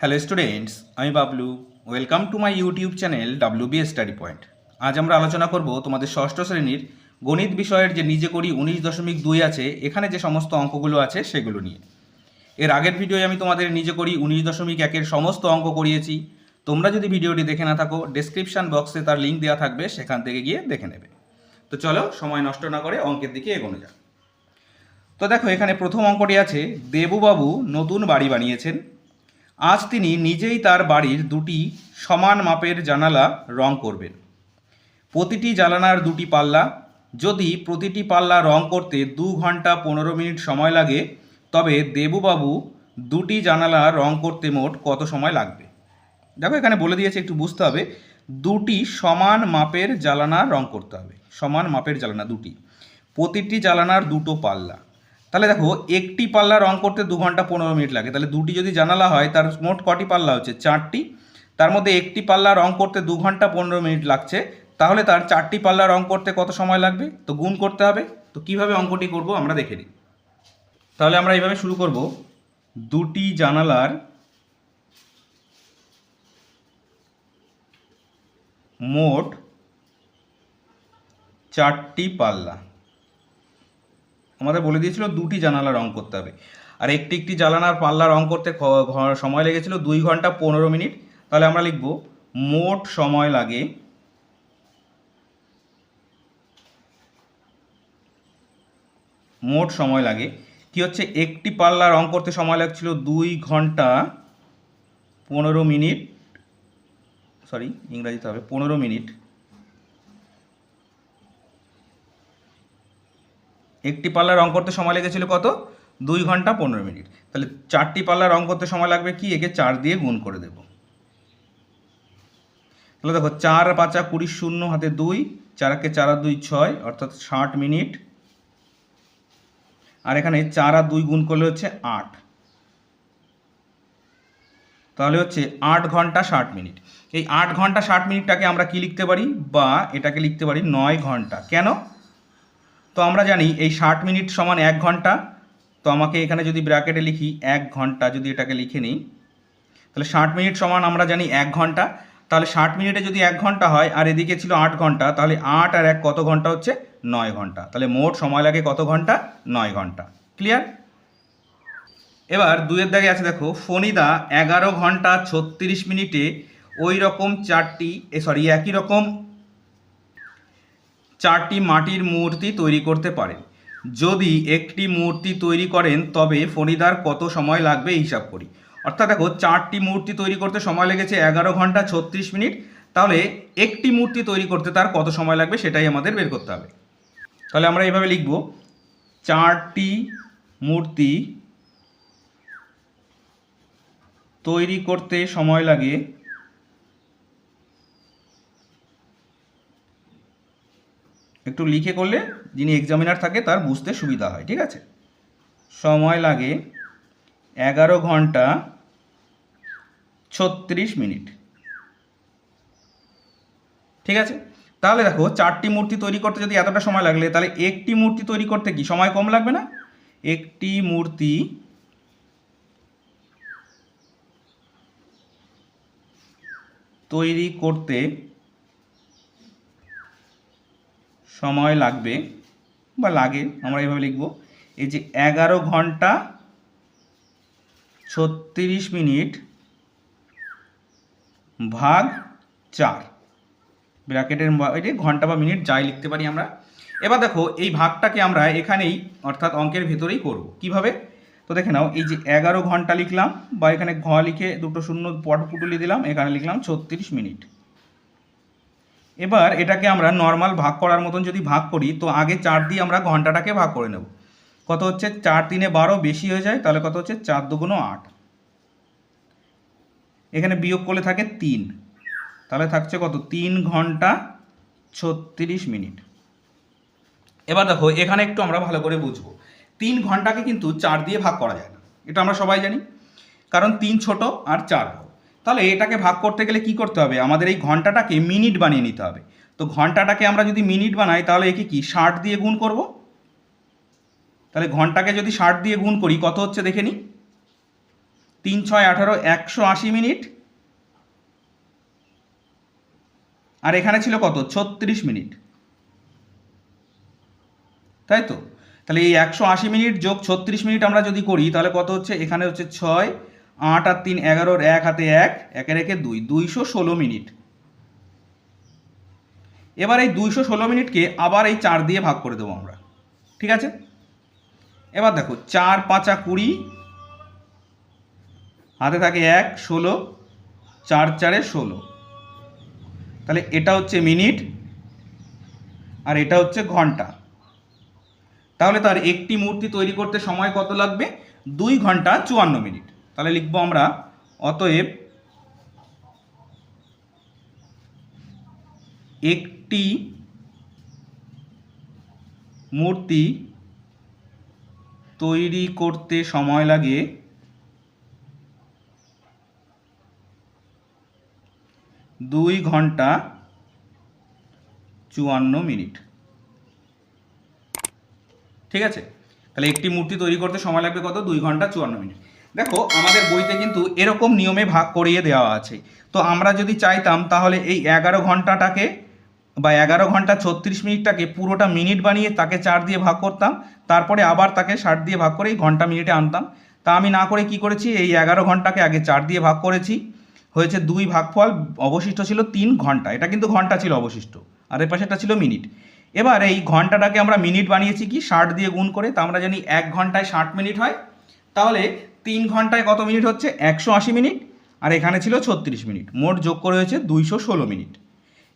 Hello students আমি Bablu. Welcome to my YouTube channel W B study point আজ আমরা আলোচনা করব তোমাদের ষষ্ঠ শ্রেণির গণিত বিষয়ের যে নিজে করি উনিশ দশমিক দুই আছে, এখানে যে সমস্ত অঙ্কগুলো আছে সেগুলো নিয়ে। এর আগের ভিডিওয়ে আমি তোমাদের নিজে করি উনিশ দশমিক একের সমস্ত অঙ্ক করিয়েছি। তোমরা যদি ভিডিওটি দেখে না থাকো ডেসক্রিপশন বক্সে তার লিঙ্ক দেওয়া থাকবে, সেখান থেকে গিয়ে দেখে নেবে। তো চলো, সময় নষ্ট না করে অঙ্কের দিকে এগোনো যাক। তো দেখো, এখানে প্রথম অঙ্কটি আছে, দেবুবাবু নতুন বাড়ি বানিয়েছেন। আজ তিনি নিজেই তার বাড়ির দুটি সমান মাপের জানালা রং করবেন। প্রতিটি জানালার দুটি পাল্লা। যদি প্রতিটি পাল্লা রং করতে দু ঘণ্টা পনেরো মিনিট সময় লাগে, তবে দেবুবাবু দুটি জানালা রং করতে মোট কত সময় লাগবে? দেখো, এখানে বলে দিয়েছে, একটু বুঝতে হবে। দুটি সমান মাপের জ্বালানা রং করতে হবে। সমান মাপের জ্বালানা দুটি। প্রতিটি জ্বালানার দুটো পাল্লা। তাহলে দেখো, একটি পাল্লা রং করতে দু ঘণ্টা পনেরো মিনিট লাগে। তাহলে দুটি যদি জানালা হয়, তার মোট কটি পাল্লা হচ্ছে? চারটি। তার মধ্যে একটি পাল্লা রং করতে দু ঘণ্টা পনেরো মিনিট লাগছে। তাহলে তার চারটি পাল্লা রং করতে কত সময় লাগবে? তো গুণ করতে হবে। তো কীভাবে অঙ্কটি করব আমরা দেখে নিই। তাহলে আমরা এইভাবে শুরু করব। দুটি জানালার মোট চারটি পাল্লা। আমাদের বলে দিয়েছিল দুটি জানালা রং করতে হবে। আর একটি একটি জানালার পাল্লা রং করতে সময় লেগেছিল দুই ঘণ্টা পনেরো মিনিট। তাহলে আমরা লিখব, মোট সময় লাগে মোট সময় লাগে, কি হচ্ছে? একটি পাল্লা রং করতে সময় লাগছিল দুই ঘণ্টা পনেরো মিনিট। সরি, ইংরাজিতে হবে, পনেরো মিনিট। একটি পাল্লা রং করতে সময় লেগেছিল কত? দুই ঘণ্টা পনেরো মিনিট। তাহলে চারটি পাল্লা রং করতে সময় লাগবে কি? একে চার দিয়ে গুণ করে দেব। তাহলে দেখো, চার পাঁচা কুড়ি শূন্য হাতে দুই, চারাকে চার দুই ছয়, অর্থাৎ ষাট মিনিট। আর এখানে চার দুই গুণ করলে হচ্ছে আট। তাহলে হচ্ছে আট ঘণ্টা ষাট মিনিট। এই আট ঘণ্টা ষাট মিনিটটাকে আমরা কি লিখতে পারি? বা এটাকে লিখতে পারি নয় ঘণ্টা। কেন? তো আমরা জানি এই ষাট মিনিট সমান এক ঘণ্টা, তো আমাকে এখানে যদি ব্র্যাকেটে লিখি এক ঘণ্টা যদি এটাকে লিখে নিই, তাহলে ষাট মিনিট সমান আমরা জানি এক ঘণ্টা, তাহলে ষাট মিনিটে যদি এক ঘণ্টা হয় আর এদিকে ছিল আট ঘণ্টা, তাহলে আট আর এক কত ঘণ্টা হচ্ছে? নয় ঘণ্টা, তাহলে মোট সময় লাগে কত ঘণ্টা? নয় ঘণ্টা ক্লিয়ার এবার দুয়ের দাগে আছে দেখো, ফণিদা এগারো ঘণ্টা ছত্রিশ মিনিটে ওই রকম চারটি সরি একই রকম চারটি মাটির মূর্তি তৈরি করতে পারেন যদি একটি মূর্তি তৈরি করেন, তবে ফণিদার কত সময় লাগবে হিসাব করি। অর্থাৎ দেখো, চারটি মূর্তি তৈরি করতে সময় লেগেছে এগারো ঘণ্টা ছত্রিশ মিনিট। তাহলে একটি মূর্তি তৈরি করতে তার কত সময় লাগবে সেটাই আমাদের বের করতে হবে। তাহলে আমরা এইভাবে লিখব, চারটি মূর্তি তৈরি করতে সময় লাগে একটু লিখে করলে যিনি এক্সামিনার থাকে তার বুঝতে সুবিধা হয়, ঠিক আছে? সময় লাগে এগারো ঘণ্টা ছত্রিশ মিনিট। ঠিক আছে? তাহলে দেখো চারটি মূর্তি তৈরি করতে যদি এতটা সময় লাগলে, তাহলে একটি মূর্তি তৈরি করতে কি সময় কম লাগবে না? একটি মূর্তি তৈরি করতে সময় লাগবে বা লাগে, আমরা এইভাবে লিখব। এই যে এগারো ঘণ্টা ছত্রিশ মিনিট ভাগ চার, ব্র্যাকেটের বাইরে ঘণ্টা বা মিনিট যাই লিখতে পারি আমরা। এবার দেখো, এই ভাগটাকে আমরা এখানেই, অর্থাৎ অঙ্কের ভেতরেই করব। কীভাবে? তো দেখে নাও, এই যে এগারো ঘণ্টা লিখলাম বা এখানে ঘ লিখে দুটো শূন্য পট পুটুলি দিলাম, এখানে লিখলাম ছত্রিশ মিনিট। এবার এটাকে আমরা নর্মাল ভাগ করার মতন যদি ভাগ করি, তো আগে চার দিয়ে আমরা ঘন্টাটাকে ভাগ করে নেব। কত হচ্ছে? চার তিনে বারো বেশি হয়ে যায়, তাহলে কত হচ্ছে? চার দুগুণ আট। এখানে বিয়োগ করলে থাকে তিন। তাহলে থাকছে কত? তিন ঘণ্টা ছত্রিশ মিনিট। এবার দেখো, এখানে একটু আমরা ভালো করে বুঝব। তিন ঘন্টাকে কিন্তু চার দিয়ে ভাগ করা যায় না। এটা আমরা সবাই জানি। কারণ তিন ছোট আর চার বড়। তাহলে এটাকে ভাগ করতে গেলে কি করতে হবে? আমাদের এই ঘন্টাটাকে মিনিট বানিয়ে নিতে হবে। তো ঘন্টাটাকে আমরা যদি মিনিট বানাই, তাহলে একে কি? ষাট দিয়ে গুণ করব। তাহলে ঘন্টাকে যদি ষাট দিয়ে গুণ করি, কত হচ্ছে দেখে নিই তিন ছয় আঠারো, একশো আশি মিনিট। আর এখানে ছিল কত? ছত্রিশ মিনিট। তাই তো? তাহলে এই একশো আশি মিনিট যোগ ছত্রিশ মিনিট আমরা যদি করি, তাহলে কত হচ্ছে? এখানে হচ্ছে ছয় আট আর তিন এগারোর এক হাতে এক, একে রেখে দুই, দুইশো ষোলো মিনিট। এবার এই দুইশো ষোলো মিনিটকে আবার এই চার দিয়ে ভাগ করে দেবো আমরা। ঠিক আছে? এবার দেখো, চার, পাঁচা, কুড়ি, হাতে থাকে এক, ষোলো, চার, চারে ষোলো। তাহলে এটা হচ্ছে মিনিট, আর এটা হচ্ছে ঘণ্টা। তাহলে তার একটি মূর্তি তৈরি করতে সময় কত লাগবে? দুই ঘণ্টা চুয়ান্ন মিনিট। তাহলে লিখব আমরা, অতএব একটি মূর্তি তৈরি করতে সময় লাগে দুই ঘণ্টা চুয়ান্ন মিনিট। ঠিক আছে? তাহলে একটি মূর্তি তৈরি করতে সময় লাগবে কত? দুই ঘণ্টা চুয়ান্ন মিনিট। দেখো, আমাদের বইতে কিন্তু এরকম নিয়মে ভাগ করিয়ে দেওয়া আছে। তো আমরা যদি চাইতাম তাহলে এই এগারো ঘন্টাটাকে বা এগারো ঘণ্টা ছত্রিশ মিনিটটাকে পুরোটা মিনিট বানিয়ে তাকে চার দিয়ে ভাগ করতাম, তারপরে আবার তাকে ষাট দিয়ে ভাগ করে ঘণ্টা মিনিটে আনতাম। তা আমি না করে কি করেছি, এই এগারো ঘন্টাকে আগে চার দিয়ে ভাগ করেছি। হয়েছে দুই ভাগফল, অবশিষ্ট ছিল তিন ঘণ্টা। এটা কিন্তু ঘণ্টা ছিল অবশিষ্ট, আর এর পাশেটা ছিল মিনিট। এবার এই ঘন্টাটাকে আমরা মিনিট বানিয়েছি কি, ষাট দিয়ে গুণ করে, তা আমরা জানি এক ঘন্টায় ষাট মিনিট হয়। তাহলে তিন ঘন্টায় কত মিনিট হচ্ছে? একশো আশি মিনিট আর এখানে ছিল ছত্রিশ মিনিট। মোট যোগ করে হয়েছে দুইশো ষোলো মিনিট।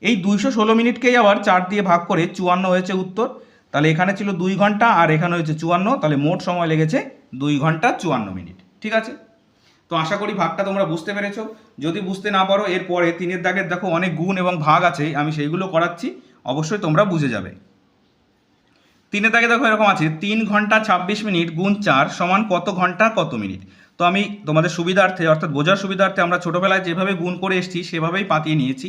এই দুইশো ষোলো মিনিটকেই আবার চার দিয়ে ভাগ করে চুয়ান্ন হয়েছে উত্তর। তাহলে এখানে ছিল দুই ঘণ্টা আর এখানে হয়েছে চুয়ান্ন। তাহলে মোট সময় লেগেছে দুই ঘণ্টা চুয়ান্ন মিনিট। ঠিক আছে? তো আশা করি ভাগটা তোমরা বুঝতে পেরেছ। যদি বুঝতে না পারো, এরপরে তিনের দাগের দেখো অনেক গুণ এবং ভাগ আছে। আমি সেইগুলো করাচ্ছি। অবশ্যই তোমরা বুঝে যাবে। তিনের দাগে দেখো এরকম আছে, তিন ঘণ্টা ছাব্বিশ মিনিট গুণ চার সমান কত ঘণ্টা কত মিনিট? তো আমি তোমাদের সুবিধার্থে, অর্থাৎ বোঝার সুবিধার্থে আমরা ছোটোবেলায় যেভাবে গুণ করে এসেছি, সেভাবেই পাতিয়ে নিয়েছি।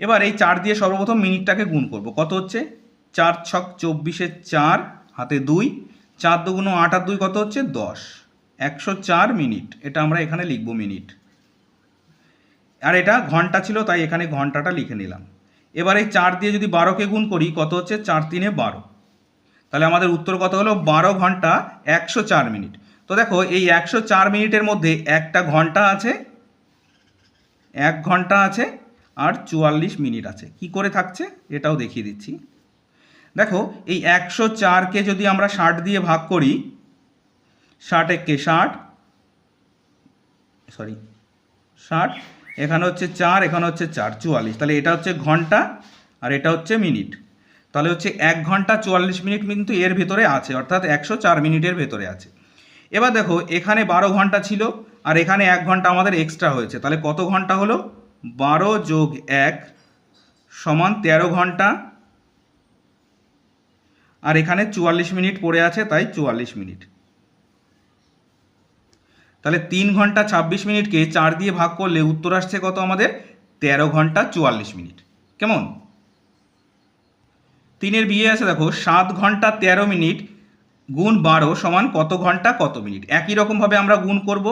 এবার এই চার দিয়ে সর্বপ্রথম মিনিটটাকে গুণ করব। কত হচ্ছে? চার ছক চব্বিশে চার, হাতে দুই, চার দুগুণ আট আর দুই কত হচ্ছে? দশ। একশো চার মিনিট, এটা আমরা এখানে লিখব মিনিট। আর এটা ঘণ্টা ছিল, তাই এখানে ঘন্টাটা লিখে নিলাম। এবার এই চার দিয়ে যদি বারোকে গুণ করি, কত হচ্ছে? চার তিনে বারো। তাহলে আমাদের উত্তর কত হলো? বারো ঘণ্টা একশো চার মিনিট। তো দেখো, এই একশো চার মিনিটের মধ্যে একটা ঘণ্টা আছে, এক ঘণ্টা আছে, আর চুয়াল্লিশ মিনিট আছে। কি করে থাকছে? এটাও দেখিয়ে দিচ্ছি। দেখো, এই একশো চারকে যদি আমরা ষাট দিয়ে ভাগ করি, ষাট একে ষাট সরি ষাট, এখানে হচ্ছে চার, এখানে হচ্ছে চার, চুয়াল্লিশ। তাহলে এটা হচ্ছে ঘণ্টা, আর এটা হচ্ছে মিনিট। তাহলে হচ্ছে এক ঘণ্টা চুয়াল্লিশ মিনিট কিন্তু এর ভেতরে আছে, অর্থাৎ একশো চার মিনিটের ভেতরে আছে। এবার দেখো, এখানে বারো ঘণ্টা ছিল আর এখানে এক ঘণ্টা আমাদের এক্সট্রা হয়েছে। তাহলে কত ঘণ্টা হলো? বারো যোগ এক সমান তেরো ঘণ্টা। আর এখানে চুয়াল্লিশ মিনিট পড়ে আছে, তাই চুয়াল্লিশ মিনিট। তাহলে তিন ঘণ্টা ছাব্বিশ মিনিটকে চার দিয়ে ভাগ করলে উত্তর আসছে কত আমাদের? তেরো ঘণ্টা চুয়াল্লিশ মিনিট। কেমন? তিনের বিয়ে আছে, দেখো, সাত ঘণ্টা তেরো মিনিট গুণ বারো সমান কত ঘণ্টা কত মিনিট? একই রকমভাবে আমরা গুণ করব।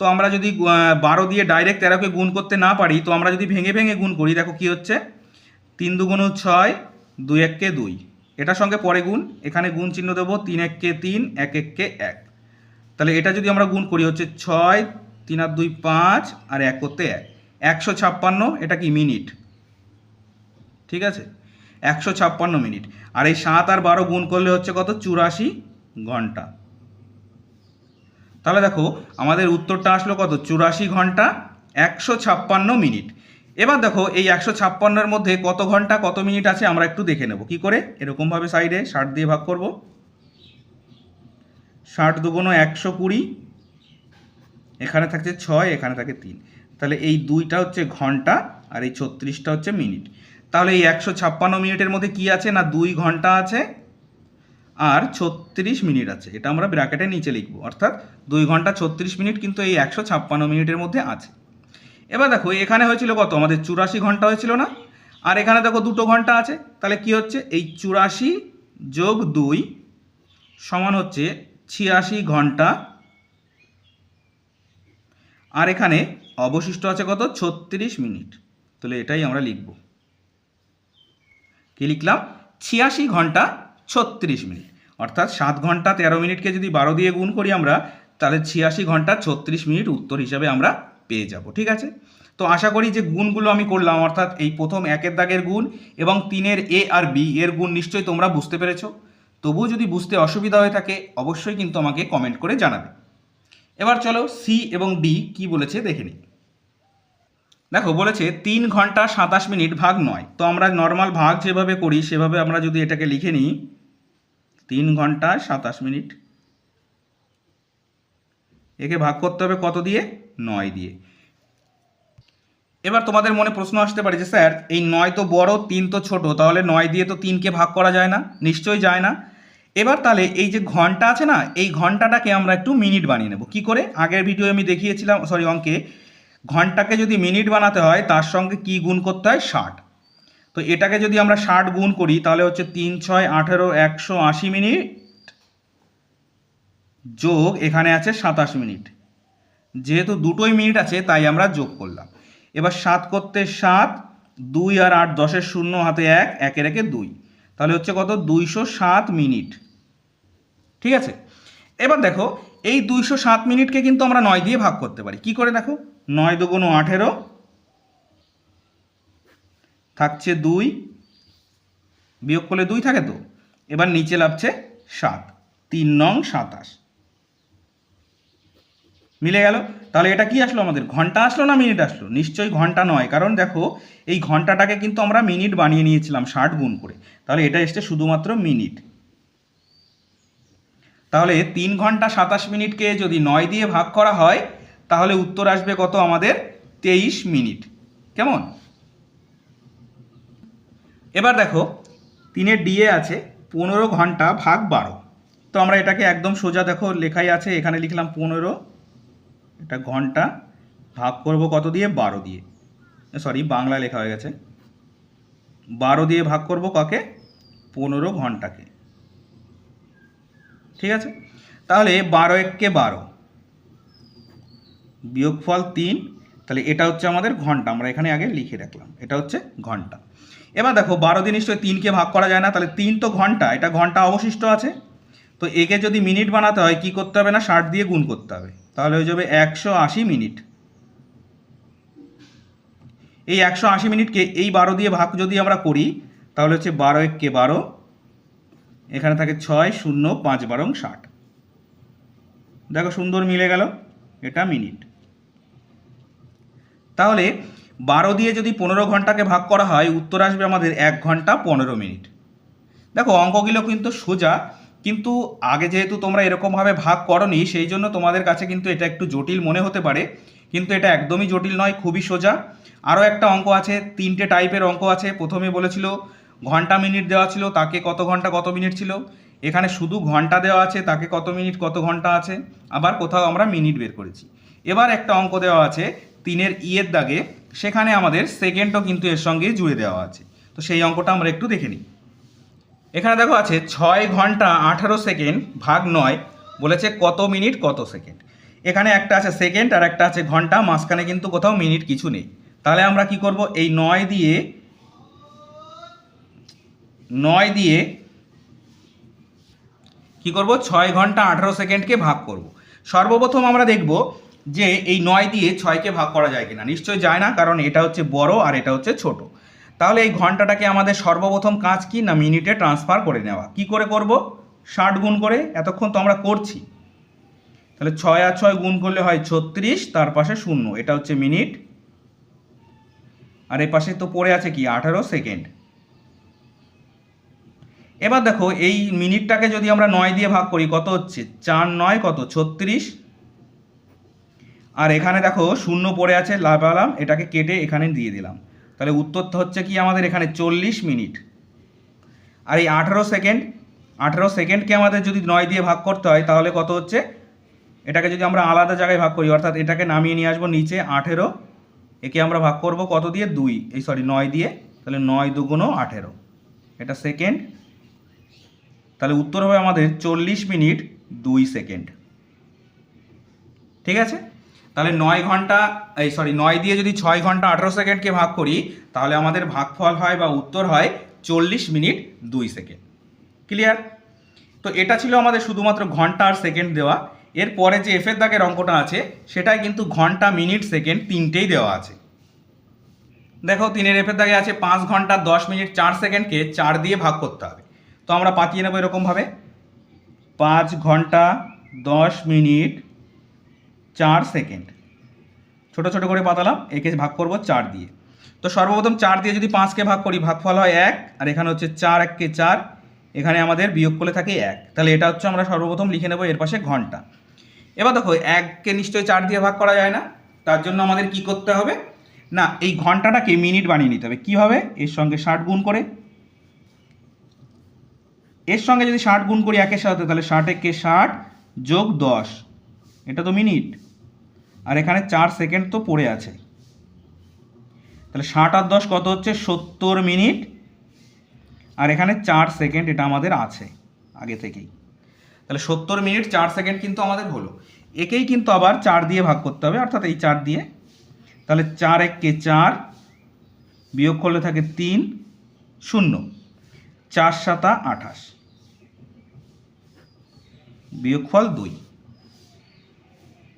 তো আমরা যদি বারো দিয়ে ডাইরেক্ট তেরোকে গুণ করতে না পারি, তো আমরা যদি ভেঙে ভেঙে গুণ করি, দেখো কি হচ্ছে? তিন দুগুণ ছয়, দুই এককে দুই। এটার সঙ্গে পরে গুণ, এখানে গুণ চিহ্ন দেবো, তিন এককে তিন, এক এককে এক। তাহলে এটা যদি আমরা গুণ করি, হচ্ছে ছয়, তিন আর দুই পাঁচ, আর এক করতে এক। একশো ছাপ্পান্ন, এটা কি মিনিট? ঠিক আছে? একশো ছাপ্পান্ন মিনিট। আর এই সাত আর বারো গুণ করলে হচ্ছে কত? চুরাশি ঘণ্টা। তাহলে দেখো, আমাদের উত্তরটা আসলো কত? চুরাশি ঘণ্টা একশো ছাপ্পান্ন মিনিট। এবার দেখো, এই একশো ছাপ্পান্নের মধ্যে কত ঘণ্টা, কত মিনিট আছে আমরা একটু দেখে নেব। কি করে? এরকমভাবে সাইডে ষাট দিয়ে ভাগ করব। ষাট দুগুণ একশো কুড়ি, এখানে থাকছে ছয়, এখানে থাকে তিন। তাহলে এই দুইটা হচ্ছে ঘণ্টা, আর এই ছত্রিশটা হচ্ছে মিনিট। তাহলে এই একশো ছাপ্পান্ন মিনিটের মধ্যে কি আছে না দুই ঘণ্টা আছে? আর ছত্রিশ মিনিট আছে, এটা আমরা ব্র্যাকেটের নিচে লিখব। অর্থাৎ দুই ঘণ্টা ছত্রিশ মিনিট কিন্তু এই একশো ছাপ্পান্ন মিনিটের মধ্যে আছে। এবার দেখো, এখানে হয়েছিল কত? আমাদের চুরাশি ঘণ্টা হয়েছিল না? আর এখানে দেখো দুটো ঘণ্টা আছে। তাহলে কি হচ্ছে? এই চুরাশি যোগ দুই সমান হচ্ছে ছিয়াশি ঘণ্টা। আর এখানে অবশিষ্ট আছে কত? ছত্রিশ মিনিট। তাহলে এটাই আমরা লিখব। কি লিখলাম? ছিয়াশি ঘণ্টা ছত্রিশ মিনিট। অর্থাৎ সাত ঘণ্টা তেরো মিনিটকে যদি বারো দিয়ে গুণ করি আমরা, তাহলে ছিয়াশি ঘণ্টা ছত্রিশ মিনিট উত্তর হিসাবে আমরা পেয়ে যাব, ঠিক আছে? তো আশা করি যে গুণগুলো আমি করলাম, অর্থাৎ এই প্রথম একের দাগের গুণ এবং তিনের এ আর বি, এর গুণ নিশ্চয়ই তোমরা বুঝতে পেরেছ। তবুও যদি বুঝতে অসুবিধা হয়ে থাকে, অবশ্যই কিন্তু আমাকে কমেন্ট করে জানাবে। এবার চলো সি এবং ডি কি বলেছে দেখে নিই। দেখো, বলেছে তিন ঘণ্টা সাতাশ মিনিট ভাগ নয়। তো আমরা নর্মাল ভাগ যেভাবে করি, সেভাবে আমরা যদি এটাকে লিখে নিই, তিন ঘণ্টা সাতাশ মিনিট। একে ভাগ করতে হবে কত দিয়ে? নয় দিয়ে। এবার তোমাদের মনে প্রশ্ন আসতে পারে যে, স্যার, এই নয় তো বড়, তিন তো ছোট, তাহলে নয় দিয়ে তো তিনকে ভাগ করা যায় না? নিশ্চয়ই যায় না। এবার তাহলে এই যে ঘণ্টা আছে না, এই ঘন্টাটাকে আমরা একটু মিনিট বানিয়ে নেব। কি করে? আগের ভিডিও আমি দেখিয়েছিলাম সরি অঙ্কে ঘন্টাকে যদি মিনিট বানাতে হয়, তার সঙ্গে কি গুণ করতে হয়? ষাট। তো এটাকে যদি আমরা ষাট গুণ করি, তাহলে হচ্ছে তিন, ছয়, আঠেরো, একশো আশি মিনিট যোগ এখানে আছে সাতাশ মিনিট। যেহেতু দুটোই মিনিট আছে, তাই আমরা যোগ করলাম। এবার সাত করতে সাত, দুই আর আট, দশের শূন্য, হাতে এক, একে দুই। তাহলে হচ্ছে কত? দুইশো সাত মিনিট। ঠিক আছে? এবার দেখো, এই দুইশো সাত মিনিটকে কিন্তু আমরা নয় দিয়ে ভাগ করতে পারি। কি করে দেখো? নয় দুগুণ আঠেরো থাকছে দুই, বিয়োগ করলে দুই থাকে তো? এবার নিচে লাভছে সাত, তিন নং সাতাশ। মিলে গেল? তাহলে এটা কি আসলো আমাদের? ঘণ্টা আসলো না মিনিট আসলো? নিশ্চয়ই ঘণ্টা নয়, কারণ দেখো, এই ঘন্টাটাকে কিন্তু আমরা মিনিট বানিয়ে নিয়েছিলাম ষাট গুণ করে। তাহলে এটা এসছে শুধুমাত্র মিনিট। তাহলে তিন ঘণ্টা সাতাশ মিনিটকে যদি নয় দিয়ে ভাগ করা হয় তাহলে উত্তর আসবে কত আমাদের? তেইশ মিনিট। কেমন? এবার দেখো, তিনের ডিএ আছে পনেরো ঘণ্টা ভাগ বারো। তো আমরা এটাকে একদম সোজা দেখো, লেখাই আছে, এখানে লিখলাম পনেরো, এটা ঘণ্টা, ভাগ করব কত দিয়ে? বারো দিয়ে। সরি বাংলা লেখা হয়ে গেছে। বারো দিয়ে ভাগ করব কাকে? পনেরো ঘন্টাকে। ঠিক আছে? তাহলে বারো এককে বারো বিয়োগফল তিন, তাহলে এটা হচ্ছে আমাদের ঘণ্টা, আমরা এখানে আগে লিখে রাখলাম, এটা হচ্ছে ঘণ্টা। এবার দেখো, বারো দিয়ে নিশ্চয়ই তিনকে ভাগ করা যায় না, তাহলে তিন তো ঘণ্টা, এটা ঘণ্টা অবশিষ্ট আছে। তো একে যদি মিনিট বানাতে হয়, কি করতে হবে না, ষাট দিয়ে গুণ করতে হবে, তাহলে হয়ে যাবে একশো আশি মিনিট। এই একশো আশি মিনিটকে এই বারো দিয়ে ভাগ যদি আমরা করি, তাহলে হচ্ছে বারো এককে বারো, এখানে থাকে ছয়, শূন্য, পাঁচ, বারং, ষাট। দেখো সুন্দর মিলে গেল, এটা মিনিট। তাহলে বারো দিয়ে যদি পনেরো ঘন্টাকে ভাগ করা হয়, উত্তর আসবে আমাদের এক ঘণ্টা পনেরো মিনিট। দেখো, অঙ্কগুলো কিন্তু সোজা, কিন্তু আগে যেহেতু তোমরা এরকমভাবে ভাগ করনি, সেই জন্য তোমাদের কাছে কিন্তু এটা একটু জটিল মনে হতে পারে, কিন্তু এটা একদমই জটিল নয়, খুবই সোজা। আরও একটা অঙ্ক আছে, তিনটে টাইপের অঙ্ক আছে। প্রথমে বলেছিল, ঘণ্টা মিনিট দেওয়া ছিল, তাকে কত ঘণ্টা কত মিনিট ছিল? এখানে শুধু ঘণ্টা দেওয়া আছে, তাকে কত মিনিট কত ঘণ্টা আছে? আবার কোথাও আমরা মিনিট বের করেছি। এবার একটা অঙ্ক দেওয়া আছে তিনের ইয়ের দাগে সেখানে আমাদের সেকেন্ডও কিন্তু এর সঙ্গে জুড়ে দেওয়া আছে। তো সেই অঙ্কটা আমরা একটু দেখে নিই। এখানে দেখো আছে ছয় ঘণ্টা আঠারো সেকেন্ড ভাগ নয় বলেছে কত মিনিট কত সেকেন্ড। এখানে একটা আছে সেকেন্ড আর একটা আছে ঘণ্টা, মাঝখানে কিন্তু কোথাও মিনিট কিছু নেই। তাহলে আমরা কি করব? এই নয় দিয়ে নয় দিয়ে কি করব? ছয় ঘণ্টা আঠারো সেকেন্ডকে ভাগ করব। সর্বপ্রথম আমরা দেখব যে এই নয় দিয়ে ছয়কে ভাগ করা যায় কিনা? নিশ্চয় যায় না, কারণ এটা হচ্ছে বড় আর এটা হচ্ছে ছোট। তাহলে এই ঘন্টাটাকে আমাদের সর্বপ্রথম কাজ কি না মিনিটে ট্রান্সফার করে নেওয়া? কি করে করব? ষাট গুণ করে, এতক্ষণ তো আমরা করছি। তাহলে ছয় আর ছয় গুণ করলে হয় ছত্রিশ, তার পাশে শূন্য, এটা হচ্ছে মিনিট। আর এ পাশে তো পড়ে আছে কি? আঠারো সেকেন্ড। এবার দেখো, এই মিনিটটাকে যদি আমরা নয় দিয়ে ভাগ করি, কত হচ্ছে? চার নয়, কত? ছত্রিশ। আর এখানে দেখো শূন্য পড়ে আছে লাগালাম এটাকে কেটে এখানে দিয়ে দিলাম। তাহলে উত্তরটা হচ্ছে কি আমাদের এখানে চল্লিশ মিনিট। আর এই আঠারো সেকেন্ড, আঠারো সেকেন্ডকে আমাদের যদি নয় দিয়ে ভাগ করতে হয়, তাহলে কত হচ্ছে? এটাকে যদি আমরা আলাদা জায়গায় ভাগ করি, অর্থাৎ এটাকে নামিয়ে নিয়ে আসব নিচে আঠেরো, একে আমরা ভাগ করব কত দিয়ে? দুই, এই সরি নয় দিয়ে, তাহলে নয় দুগুণো আঠেরো। এটা সেকেন্ড। তাহলে উত্তর হবে আমাদের চল্লিশ মিনিট দুই সেকেন্ড। ঠিক আছে? তাহলে নয় ঘণ্টা, এই সরি নয় দিয়ে যদি ছয় ঘণ্টা আঠারো সেকেন্ডকে ভাগ করি, তাহলে আমাদের ভাগফল হয় বা উত্তর হয় চল্লিশ মিনিট দুই সেকেন্ড। ক্লিয়ার তো এটা ছিল আমাদের শুধুমাত্র ঘণ্টা আর সেকেন্ড দেওয়া। এরপরে যে এফের দাগের অঙ্কটা আছে, সেটাই কিন্তু ঘণ্টা, মিনিট, সেকেন্ড তিনটেই দেওয়া আছে। দেখো, তিনের এফের দাগে আছে পাঁচ ঘণ্টা, দশ মিনিট, চার সেকেন্ডকে চার দিয়ে ভাগ করতে হবে। তো আমরা পাতিয়ে নেব এরকমভাবে। পাঁচ ঘণ্টা, দশ মিনিট চার সেকেন্ড। ছোট ছোট করে পাতালাম, একে ভাগ করব চার দিয়ে। তো সর্বপ্রথম চার দিয়ে যদি পাঁচকে ভাগ করি, ভাগফল হয় এক, আর এখানে হচ্ছে চার এককে চার, এখানে আমাদের বিয়োগ করলে থাকে এক। তাহলে এটা হচ্ছে আমরা সর্বপ্রথম লিখে নেব এর পাশে ঘণ্টা। এবার দেখো, এককে নিশ্চয়ই চার দিয়ে ভাগ করা যায় না, তার জন্য আমাদের কি করতে হবে? না, এই ঘন্টাটাকে মিনিট বানিয়ে নিতে হবে। কীভাবে? এর সঙ্গে ষাট গুণ করে। এর সঙ্গে যদি ষাট গুণ করি একের সাথে, তাহলে ষাট একে ষাট যোগ দশ। এটা তো মিনিট। আর এখানে চার সেকেন্ড তো পড়ে আছে। তাহলে ষাট আর দশ কত হচ্ছে? সত্তর মিনিট। আর এখানে চার সেকেন্ড এটা আমাদের আছে, আগে থেকেই। তাহলে সত্তর মিনিট, চার সেকেন্ড কিন্তু আমাদের হলো। একেই কিন্তু আবার চার দিয়ে ভাগ করতে হবে, অর্থাৎ এই চার দিয়ে। তাহলে চার এককে চার বিয়োগ করলে থাকে তিন, শূন্য। চার সাতা আঠাশ। বিয়োগফল দুই।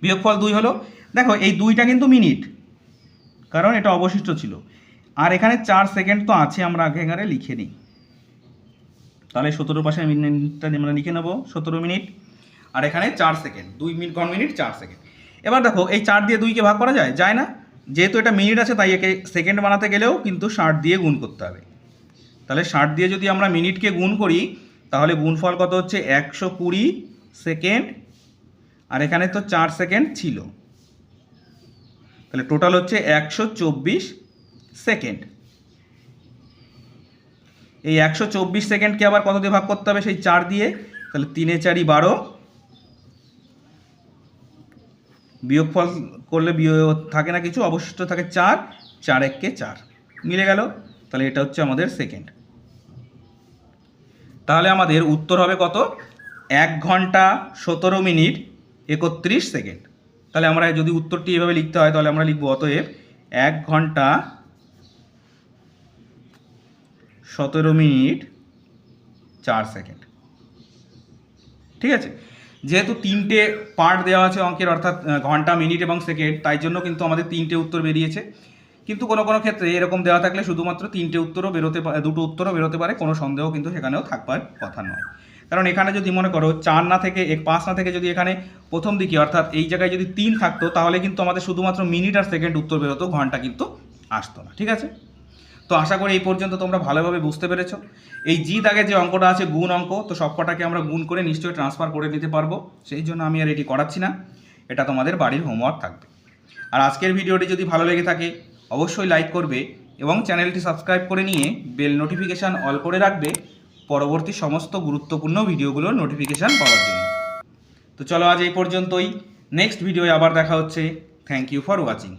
বিয়োগফল দুই হলো, দেখো এই দুইটা কিন্তু মিনিট, কারণ এটা অবশিষ্ট ছিল। আর এখানে চার সেকেন্ড তো আছে, আমরা আগে এখানে লিখে নিই। তাহলে সতেরো পাশে মিনিটটা আমরা লিখে নেব, সতেরো মিনিট। আর এখানে চার সেকেন্ড, দুই মিনিট, ঘন মিনিট, চার সেকেন্ড। এবার দেখো, এই চার দিয়ে দুইকে ভাগ করা যায়? যায় না। যেহেতু এটা মিনিট আছে, তাই একে সেকেন্ড বানাতে গেলেও কিন্তু ষাট দিয়ে গুণ করতে হবে। তাহলে ষাট দিয়ে যদি আমরা মিনিটকে গুণ করি, তাহলে গুণফল কত হচ্ছে? একশো কুড়ি সেকেন্ড আর এখানে তো চার সেকেন্ড ছিল। তাহলে টোটাল হচ্ছে একশো চব্বিশ সেকেন্ড। এই একশো চব্বিশ সেকেন্ডকে আবার কত দিয়ে ভাগ করতে হবে? সেই চার দিয়ে। তাহলে তিনে চারি বারো। বিয়োগফল করলে বিয়োগ থাকে না কিছু, অবশিষ্ট থাকে চার চার এককে চার। মিলে গেল। তাহলে এটা হচ্ছে আমাদের সেকেন্ড। তাহলে আমাদের উত্তর হবে কত? এক ঘণ্টা সতেরো মিনিট একত্রিশ সেকেন্ড। তাহলে আমরা যদি উত্তরটি এভাবে লিখতে হয়, তাহলে আমরা লিখব অতএব এক ঘণ্টা সতেরো মিনিট চার সেকেন্ড। ঠিক আছে? যেহেতু তিনটে পার্ট দেওয়া আছে অঙ্কের, অর্থাৎ ঘণ্টা, মিনিট এবং সেকেন্ড, তাই জন্য কিন্তু আমাদের তিনটে উত্তর বেরিয়েছে। কিন্তু কোনো কোনো ক্ষেত্রে এরকম দেওয়া থাকলে শুধুমাত্র তিনটে উত্তরও বেরোতে পা- দুটো উত্তরও বেরোতে পারে, কোনো সন্দেহ কিন্তু সেখানেও থাকবার কথা নয়। কারণ এখানে যদি মনে করো চার না থেকে এক, পাঁচ না থেকে যদি এখানে প্রথম দিকে, অর্থাৎ এই জায়গায় যদি তিন থাকতো, তাহলে কিন্তু আমাদের শুধুমাত্র মিনিট আর সেকেন্ড উত্তর বেরোতো ঘণ্টা কিন্তু আসতো না, ঠিক আছে? তো আশা করি এই পর্যন্ত তোমরা ভালোভাবে বুঝতে পেরেছ। এই জি দাগে যে অঙ্কটা আছে, গুণ অঙ্ক, তো সবকটাকে আমরা গুণ করে নিশ্চয়ই ট্রান্সফার করে নিতে পারব। সেই জন্য আমি আর এটি করাচ্ছি না। এটা তোমাদের বাড়ির হোমওয়ার্ক থাকবে। আর আজকের ভিডিওটি যদি ভালো লেগে থাকে, অবশ্যই লাইক করবে এবং চ্যানেলটি সাবস্ক্রাইব করে নিয়ে বেল নোটিফিকেশান অল করে রাখবে। পরবর্তী সমস্ত গুরুত্বপূর্ণ ভিডিওগুলোর নোটিফিকেশান পাওয়ার জন্য। তো চলো আজ এই পর্যন্তই। নেক্সট ভিডিওয়ে আবার দেখা হচ্ছে। Thank you for watching